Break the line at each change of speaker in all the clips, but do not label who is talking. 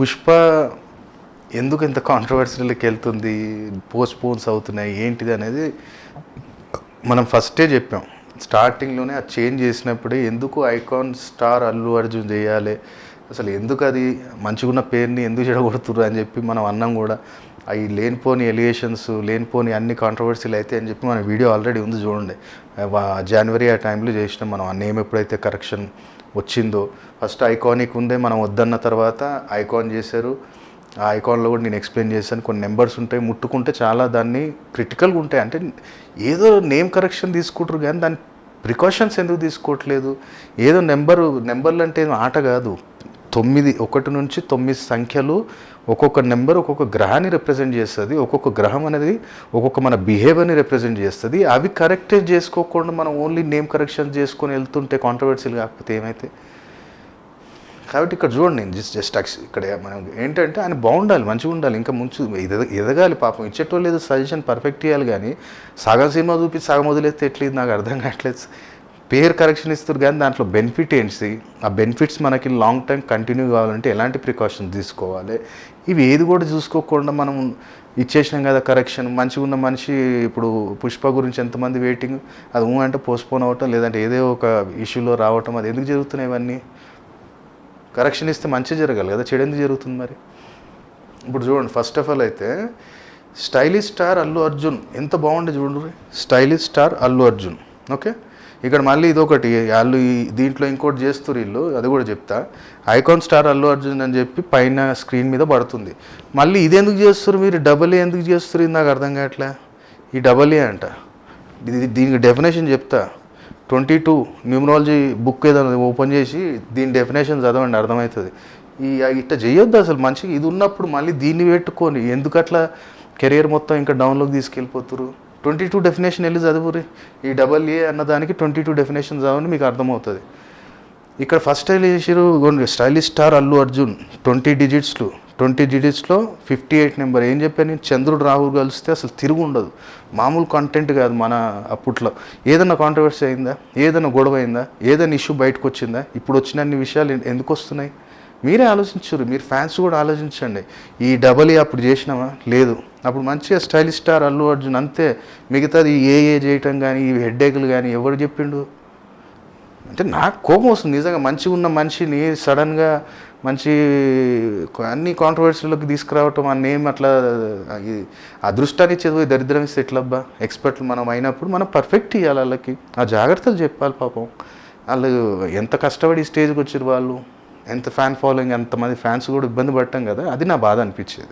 పుష్ప ఎందుకు ఇంత కాంట్రవర్సీలకి వెళ్తుంది? పోస్ట్పోన్స్ అవుతున్నాయి. ఏంటిది అనేది మనం ఫస్టే చెప్పాం. స్టార్టింగ్లోనే అది చేంజ్ చేసినప్పుడే ఎందుకు ఐకాన్ స్టార్ అల్లు అర్జున్ చేయాలి? అసలు ఎందుకు అది మంచిగున్న పేరుని ఎందుకు చెడగొడుతుర్రు అని చెప్పి మనం అన్నాం కూడా. అవి లేనిపోని ఎలిగేషన్స్ లేనిపోని అన్ని కాంట్రవర్సీలు అయితే అని చెప్పి మన వీడియో ఆల్రెడీ ఉంది చూడండి. జనవరి ఆ టైంలో చేసినాం మనం. ఆ నేమ్ ఎప్పుడైతే కరెక్షన్ వచ్చిందో ఫస్ట్ ఐకానిక్ ఉందే మనం వద్దన్న తర్వాత ఐకాన్ చేశారు. ఆ ఐకాన్లో కూడా నేను ఎక్స్ప్లెయిన్ చేశాను. కొన్ని నెంబర్స్ ఉంటాయి ముట్టుకుంటే చాలా దాన్ని క్రిటికల్గా ఉంటాయి. అంటే ఏదో నేమ్ కరెక్షన్ తీసుకుంటారు కానీ దాని ప్రికాషన్స్ ఎందుకు తీసుకోవట్లేదు? ఏదో నెంబరు నెంబర్లు అంటే ఆట కాదు. తొమ్మిది ఒకటి నుంచి తొమ్మిది సంఖ్యలు ఒక్కొక్క నెంబర్ ఒక్కొక్క గ్రహాన్ని రిప్రజెంట్ చేస్తుంది. ఒక్కొక్క గ్రహం అనేది ఒక్కొక్క మన బిహేవియర్ని రిప్రజెంట్ చేస్తుంది. అవి కరెక్టే చేసుకోకుండా మనం ఓన్లీ నేమ్ కరెక్షన్ చేసుకొని వెళ్తుంటే కాంట్రవర్సీలు కాకపోతే ఏమైతే? కాబట్టి ఇక్కడ చూడండి నేను జస్ట్ జస్ట్ ఇక్కడ మనం ఏంటంటే ఆయన బాగుండాలి మంచిగా ఉండాలి. ఇంకా ముంచు ఎద ఎదగాలి పాపం. ఇచ్చేటోళ్ళు ఏదో సజెషన్ పర్ఫెక్ట్ ఇవ్వాలి కానీ సగం సినిమా చూపి సగం వదిలేస్తే ఎట్లేదు నాకు అర్థం కావట్లేదు. పేరు కరెక్షన్ ఇస్తారు కానీ దాంట్లో బెనిఫిట్ ఏంటి ఆ బెనిఫిట్స్ మనకి లాంగ్ టైం కంటిన్యూ కావాలంటే ఎలాంటి ప్రికాషన్స్ తీసుకోవాలి? ఇవి ఏది కూడా చూసుకోకుండా మనం ఇచ్చేసినాం కదా కరెక్షన్ మంచిగా ఉన్న మనిషి ఇప్పుడు పుష్ప గురించి ఎంతమంది వెయిటింగ్ అది ఊ అంటే పోస్ట్పోన్ అవ్వటం లేదంటే ఏదో ఒక ఇష్యూలో రావటం అది ఎందుకు జరుగుతున్నాయి ఇవన్నీ? కరెక్షన్ ఇస్తే మంచి జరగాలి కదా. చెడు ఎందుకు జరుగుతుంది మరి? ఇప్పుడు చూడండి ఫస్ట్ ఆఫ్ ఆల్ అయితే స్టైలిష్ స్టార్ అల్లు అర్జున్. ఎంత బాగుండే చూడండి stylish star Allu Arjun. Okay? ఇక్కడ మళ్ళీ ఇదొకటి వాళ్ళు దీంట్లో ఇంకోటి చేస్తారు వీళ్ళు అది కూడా చెప్తా. ఐకాన్ స్టార్ అల్లు అర్జున్ అని చెప్పి పైన స్క్రీన్ మీద పడుతుంది. మళ్ళీ ఇది ఎందుకు చేస్తారు మీరు? డబల్ ఏ ఎందుకు చేస్తారు ఇది నాకు అర్థం కావట్లే. ఈ డబల్ ఏ అంట. ఇది దీనికి డెఫినేషన్ చెప్తా. ట్వంటీ టూ న్యూమరాలజీ బుక్ ఏదైనా ఓపెన్ చేసి దీని డెఫినేషన్ చదవండి అర్థమవుతుంది. ఈ ఇట్లా చేయొద్దు అసలు మంచిగా ఇది ఉన్నప్పుడు మళ్ళీ దీన్ని పెట్టుకొని ఎందుకట్లా కెరియర్ మొత్తం ఇంకా డౌన్లోకి తీసుకెళ్ళిపోతురు ట్వంటీ టూ డెఫినేషన్ వెళ్ళి చదువురి ఈ డబల్ ఏ అన్నదానికి ట్వంటీ టూ డెఫినేషన్ చదవండి మీకు అర్థమవుతుంది. ఇక్కడ ఫస్ట్ స్టైల్ చేసిరు stylish star Allu Arjun twenty డిజిట్స్లో twenty డిజిట్స్లో ఫిఫ్టీ ఎయిట్ నెంబర్ ఏం చెప్పాను నేను? చంద్రుడు రాహుల్ కలిస్తే అసలు తిరుగు ఉండదు. మామూలు కంటెంట్ కాదు మన అప్పట్లో. ఏదైనా కాంట్రవర్సీ అయిందా? ఏదైనా గొడవ అయిందా? ఏదైనా ఇష్యూ బయటకు వచ్చిందా? ఇప్పుడు వచ్చిన అన్ని విషయాలు ఎందుకు వస్తున్నాయి? మీరే ఆలోచించరు మీరు ఫ్యాన్స్ కూడా ఆలోచించండి. ఈ డబల్ ఏ అప్పుడు చేసినామా? లేదు. అప్పుడు మంచిగా స్టైలిష్ స్టార్ అల్లు అర్జున్ అంతే. మిగతాది ఏ ఏ చేయటం కానీ ఈ హెడ్ఏక్లు కానీ ఎవరు చెప్పిండు? అంటే నాకు కోపం వస్తుంది నిజంగా. మంచిగా ఉన్న మనిషిని సడన్గా మంచి అన్ని కాంట్రవర్సీలోకి తీసుకురావటం ఆ నేమ్ అట్లా అదృష్టాన్ని చదివి దరిద్రం ఇస్తే ఎట్లబ్బా? ఎక్స్పర్ట్లు మనం అయినప్పుడు మనం పర్ఫెక్ట్ ఇవ్వాలి వాళ్ళకి. ఆ జాగ్రత్తలు చెప్పాలి పాపం. వాళ్ళు ఎంత కష్టపడి స్టేజ్కి వచ్చారు వాళ్ళు? ఎంత ఫ్యాన్ ఫాలోయింగ్ ఎంతమంది ఫ్యాన్స్ కూడా ఇబ్బంది పడటం కదా. అది నా బాధ అనిపించేది.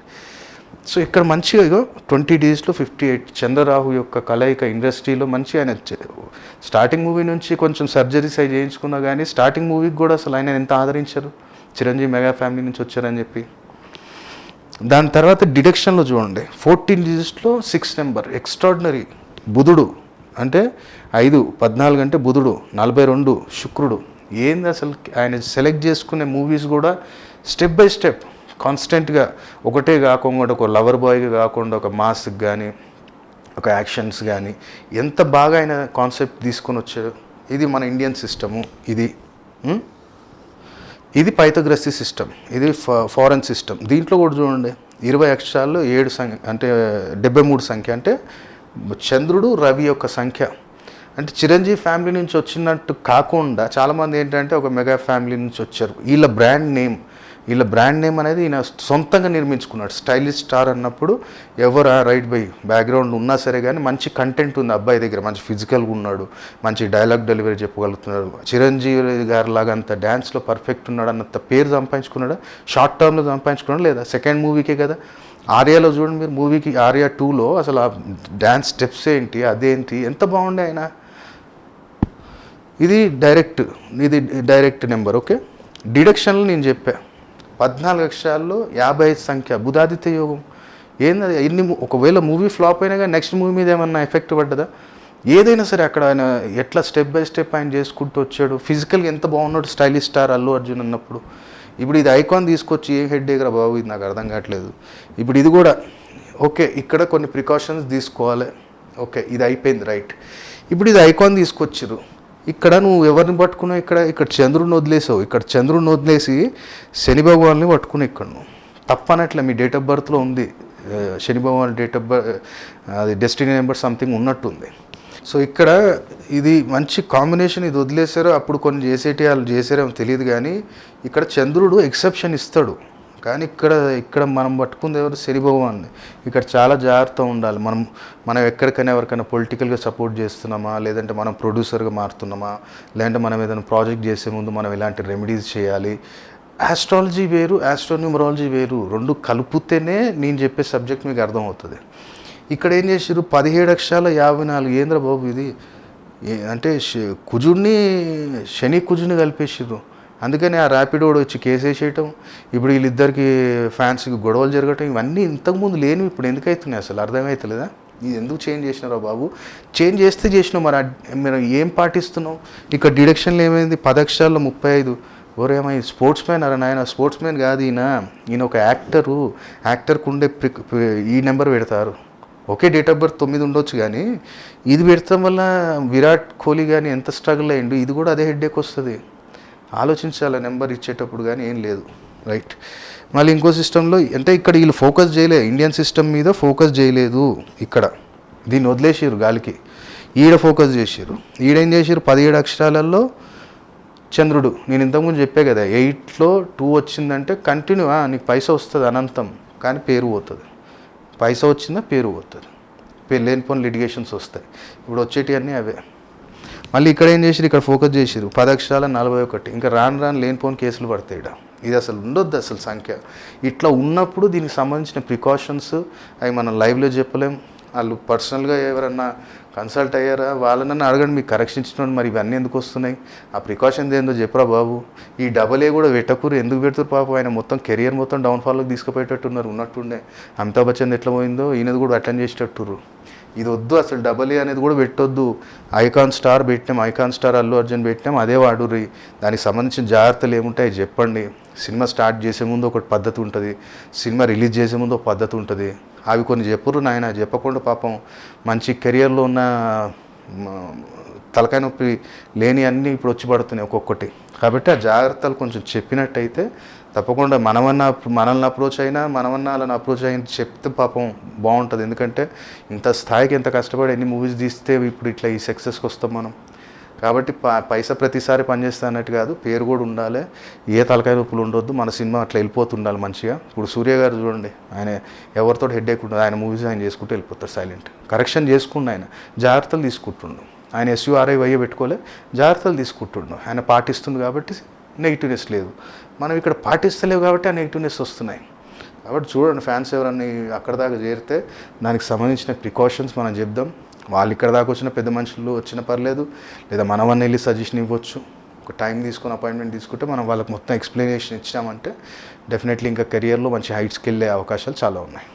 సో ఇక్కడ మంచిగా ఇగో ట్వంటీ డేస్లో ఫిఫ్టీ ఎయిట్ చంద్రరాహు యొక్క కలయిక ఇండస్ట్రీలో మంచి ఆయన స్టార్టింగ్ మూవీ నుంచి కొంచెం సర్జరీస్ అవి చేయించుకున్నా కానీ స్టార్టింగ్ మూవీకి కూడా అసలు ఆయన ఎంత ఆదరించారు? చిరంజీవి మెగా ఫ్యామిలీ నుంచి వచ్చారని చెప్పి. దాని తర్వాత డిడక్షన్లో చూడండి. ఫోర్టీన్ డిజిట్స్లో సిక్స్ నెంబర్ ఎక్స్ట్రాడినరీ బుధుడు అంటే ఐదు పద్నాలుగు అంటే బుధుడు నలభై రెండు శుక్రుడు. ఏంది అసలు ఆయన సెలెక్ట్ చేసుకునే మూవీస్ కూడా స్టెప్ బై స్టెప్ కాన్స్టెంట్గా ఒకటే కాకుండా ఒక లవర్ బాయ్గా కాకుండా ఒక మాస్కి కానీ ఒక యాక్షన్స్ కానీ ఎంత బాగా ఆయన కాన్సెప్ట్ తీసుకొని వచ్చాడు ఇది మన ఇండియన్ సిస్టము ఇది ఇది పైథగ్రస్సి సిస్టమ్ ఇది ఫారెన్ సిస్టమ్ దీంట్లో కూడా చూడండి ఇరవై అక్షరాల్లో ఏడు సంఖ్య అంటే డెబ్బై మూడు సంఖ్య అంటే చంద్రుడు రవి యొక్క సంఖ్య. అంటే చిరంజీవి ఫ్యామిలీ నుంచి వచ్చినట్టు కాకుండా చాలామంది ఏంటంటే ఒక మెగా ఫ్యామిలీ నుంచి వచ్చారు. వీళ్ళ బ్రాండ్ నేమ్ వీళ్ళ బ్రాండ్ నేమ్ అనేది ఈయన సొంతంగా నిర్మించుకున్నాడు. స్టైలిష్ స్టార్ అన్నప్పుడు ఎవరు రైట్ బై బ్యాక్గ్రౌండ్ ఉన్నా సరే కానీ మంచి కంటెంట్ ఉంది అబ్బాయి దగ్గర. మంచి ఫిజికల్గా ఉన్నాడు. మంచి డైలాగ్ డెలివరీ చెప్పగలుగుతున్నాడు. చిరంజీవి గారి లాగా అంత డ్యాన్స్లో పర్ఫెక్ట్ ఉన్నాడు అన్నంత పేరు సంపాదించుకున్నాడా? షార్ట్ టర్మ్లో సంపాదించుకున్నాడు లేదా? సెకండ్ మూవీకే కదా. ఆర్యాలో చూడండి మీరు మూవీకి ఆర్యా టూలో అసలు ఆ డ్యాన్స్ స్టెప్స్ ఏంటి అదేంటి ఎంత బాగుండే ఆయన? ఇది డైరెక్ట్ ఇది డైరెక్ట్ నెంబర్ ఓకే డిడక్షన్లు నేను చెప్పాను పద్నాలుగు అక్షరాల్లో యాభై ఐదు సంఖ్య బుధాదిత్య యోగం. ఏంది ఎన్ని ఒకవేళ మూవీ ఫ్లాప్ అయినా కానీ నెక్స్ట్ మూవీ మీద ఏమన్నా ఎఫెక్ట్ పడ్డదా? ఏదైనా సరే అక్కడ ఆయన ఎట్లా స్టెప్ బై స్టెప్ ఆయన చేసుకుంటూ వచ్చాడు. ఫిజికల్గా ఎంత బాగున్నాడు స్టైలిష్ స్టార్ అల్లు అర్జున్ అన్నప్పుడు. ఇప్పుడు ఇది ఐకాన్ తీసుకొచ్చి ఏ హెడ్ ఎగరా బాబు ఇది నాకు అర్థం కావట్లేదు. ఇప్పుడు ఇది కూడా ఓకే ఇక్కడ కొన్ని ప్రికాషన్స్ తీసుకోవాలి. ఓకే ఇది అయిపోయింది రైట్ ఇప్పుడు ఇది ఐకాన్ తీసుకొచ్చిర్రు. ఇక్కడ నువ్వు ఎవరిని పట్టుకున్నావు ఇక్కడ ఇక్కడ చంద్రుడిని వదిలేసావు. ఇక్కడ చంద్రుడిని వదిలేసి శని భగవాన్ని పట్టుకుని ఇక్కడ నువ్వు. తప్పనట్లే మీ డేట్ ఆఫ్ బర్త్లో ఉంది. Shani Bhagavan date of birth అది డెస్టినీ నెంబర్ సంథింగ్ ఉన్నట్టుంది. సో ఇక్కడ ఇది మంచి కాంబినేషన్ ఇది వదిలేశారు. అప్పుడు కొన్ని చేసేటి వాళ్ళు చేసారేమో తెలియదు కానీ ఇక్కడ చంద్రుడు ఎక్సెప్షన్ ఇస్తాడు. కానీ ఇక్కడ ఇక్కడ మనం పట్టుకుంది ఎవరు? శనిభగవాన్ని ఇక్కడ చాలా జాగ్రత్త ఉండాలి. మనం మనం ఎక్కడికైనా ఎవరికైనా పొలిటికల్గా సపోర్ట్ చేస్తున్నామా? లేదంటే మనం ప్రొడ్యూసర్గా మారుతున్నామా? లేదంటే మనం ఏదైనా ప్రాజెక్ట్ చేసే ముందు మనం ఇలాంటి రెమెడీస్ చేయాలి. ఆస్ట్రాలజీ వేరు ఆస్ట్రోన్యూమరాలజీ వేరు. రెండు కలిపితేనే నేను చెప్పే సబ్జెక్ట్ మీకు అర్థమవుతుంది. ఇక్కడ ఏం చేసారు పదిహేడు అక్షరాల యాభై నాలుగు ఏంద్ర బాబు ఇది? ఏ- అంటే కుజుడిని శని కుజుని కలిపేసారు అందుకని ఆ ర్యాపిడోడ్ వచ్చి కేసేసేయటం ఇప్పుడు వీళ్ళిద్దరికి ఫ్యాన్స్కి గొడవలు జరగటం ఇవన్నీ ఇంతకుముందు లేని ఇప్పుడు ఎందుకు అవుతున్నాయి అసలు? అర్థమవుతలేదా ఇది ఎందుకు చేంజ్ చేసినారో బాబు? చేంజ్ చేస్తే చేసినావు మరి మీరు ఏం పాటిస్తున్నావు? ఇక్కడ డిడక్షన్లు ఏమైంది? పదక్షరాల్లో ముప్పై ఐదు. ఓరేమో ఈ స్పోర్ట్స్ మ్యాన్ అరే నాయన స్పోర్ట్స్ మ్యాన్ కాదు ఈయన. ఈయన ఒక యాక్టరు. యాక్టర్కి ఉండే ప్రిక్- ఈ నెంబర్ పెడతారు. ఒకే డేట్ ఆఫ్ బర్త్ తొమ్మిది ఉండొచ్చు కానీ ఇది పెడతాం వల్ల విరాట్ కోహ్లీ కానీ ఎంత స్ట్రగుల్ అయ్యిండు ఇది కూడా అదే హెడ్ఏక్ వస్తుంది. ఆలోచించాలి నెంబర్ ఇచ్చేటప్పుడు కానీ ఏం లేదు. రైట్. మళ్ళీ ఇంకో సిస్టంలో అంటే ఇక్కడ వీళ్ళు ఫోకస్ చేయలేదు ఇండియన్ సిస్టమ్ మీద ఫోకస్ చేయలేదు ఇక్కడ. దీన్ని వదిలేసారు గాలికి. ఈడ ఫోకస్ చేసారు ఈడేం చేసారు పదిహేడు అక్షరాలలో చంద్రుడు నేను ఇంతకుముందు చెప్పే కదా ఎయిట్లో టూ వచ్చిందంటే కంటిన్యూ నీకు పైసా వస్తుంది అనంతం కానీ పేరు పోతుంది. పైసా వచ్చిందా? పేరు పోతుంది. పే- లేనిపోని లిటిగేషన్స్ వస్తాయి. ఇప్పుడు వచ్చేటివన్నీ అవే. మళ్ళీ ఇక్కడ ఏం చేసిరు ఇక్కడ ఫోకస్ చేసిరు పది అక్షరాల నలభై ఒకటి. ఇంకా రాను రాను లేనిపోని కేసులు పడతాయి ఇక్కడ ఇది అసలు ఉండొద్దు అసలు సంఖ్య. ఇట్లా ఉన్నప్పుడు దీనికి సంబంధించిన ప్రికాషన్స్ అవి మనం లైవ్లో చెప్పలేం. వాళ్ళు పర్సనల్గా ఎవరన్నా కన్సల్ట్ అయ్యారా? వాళ్ళనన్నా అడగండి మీకు కరెక్షన్ మరి ఇవన్నీ ఎందుకు వస్తున్నాయి? ఆ ప్రికాషన్స్ ఏందో చెప్పరా బాబు. ఈ డబల్ ఏ కూడా వెట్టకూరు ఎందుకు పెడుతురు పాపం? ఆయన మొత్తం కెరియర్ మొత్తం డౌన్ఫాల్లోకి తీసుకుపోయేటట్టున్నారు. ఉన్నట్టుండే. అమితాబ్ బచ్చన్ ఎట్లా పోయిందో ఈయనది కూడా అటెండ్ చేసేటట్టురు ఇది వద్దు అసలు డబల్ ఏ అనేది కూడా పెట్టొద్దు. ఐకాన్ స్టార్ పెట్టినాం ఐకాన్ స్టార్ అల్లు అర్జున్ పెట్టినాం అదే వాడుర్రి. దానికి సంబంధించిన జాగ్రత్తలు ఏముంటాయి చెప్పండి. సినిమా స్టార్ట్ చేసే ముందు ఒక పద్ధతి ఉంటుంది. సినిమా రిలీజ్ చేసే ముందు ఒక పద్ధతి ఉంటుంది. అవి కొన్ని చెప్పురు నాయన చెప్పకుండా పాపం మంచి కెరియర్లో ఉన్న తలకాయ నొప్పి లేని అన్నీ ఇప్పుడు వచ్చి పడుతున్నాయి ఒక్కొక్కటి. కాబట్టి ఆ జాగ్రత్తలు కొంచెం చెప్పినట్టయితే తప్పకుండా మనమన్నా మనల్ని అప్రోచ్ అయినా మనమన్నా వాళ్ళని అప్రోచ్ అయిన చెప్తే పాపం బాగుంటుంది. ఎందుకంటే ఇంత స్థాయికి ఎంత కష్టపడి ఎన్ని మూవీస్ తీస్తే ఇప్పుడు ఇట్లా ఈ సక్సెస్కి వస్తాం మనం. కాబట్టి ప- పైసా ప్రతిసారి పనిచేస్తా అన్నట్టు కాదు పేరు కూడా ఉండాలి. ఏ తలకాయ నొప్పులు ఉండొద్దు మన సినిమా అట్లా వెళ్ళిపోతుండాలి మంచిగా. ఇప్పుడు సూర్య గారు చూడండి ఆయన ఎవరితో హెడ్ ఉండదు ఆయన మూవీస్ ఆయన చేసుకుంటూ వెళ్ళిపోతారు సైలెంట్ కరెక్షన్ చేసుకుండు ఆయన జాగ్రత్తలు తీసుకుంటుండు. ఆయన ఎస్యూఆర్ఐ వయ్య పెట్టుకోలే జాగ్రత్తలు తీసుకుంటుండు. ఆయన పాటిస్తుంది కాబట్టి నెగిటివ్నెస్ లేదు. మనం ఇక్కడ పాటిస్తలేవు కాబట్టి ఆ నెగిటివ్నెస్ వస్తున్నాయి. కాబట్టి చూడండి ఫ్యాన్స్ ఎవరన్నీ అక్కడ దాకా చేరితే దానికి సంబంధించిన ప్రికాషన్స్ మనం చెప్దాం. వాళ్ళు ఇక్కడ దాకా వచ్చిన పెద్ద మనుషులు వచ్చిన పర్లేదు లేదా మనమన్నా వెళ్ళి సజెషన్ ఇవ్వచ్చు. ఒక టైం తీసుకొని అపాయింట్మెంట్ తీసుకుంటే మనం వాళ్ళకి మొత్తం ఎక్స్ప్లెనేషన్ ఇచ్చామంటే డెఫినెట్లీ ఇంకా కెరియర్లో మంచి హైట్స్కి వెళ్ళే అవకాశాలు చాలా ఉన్నాయి.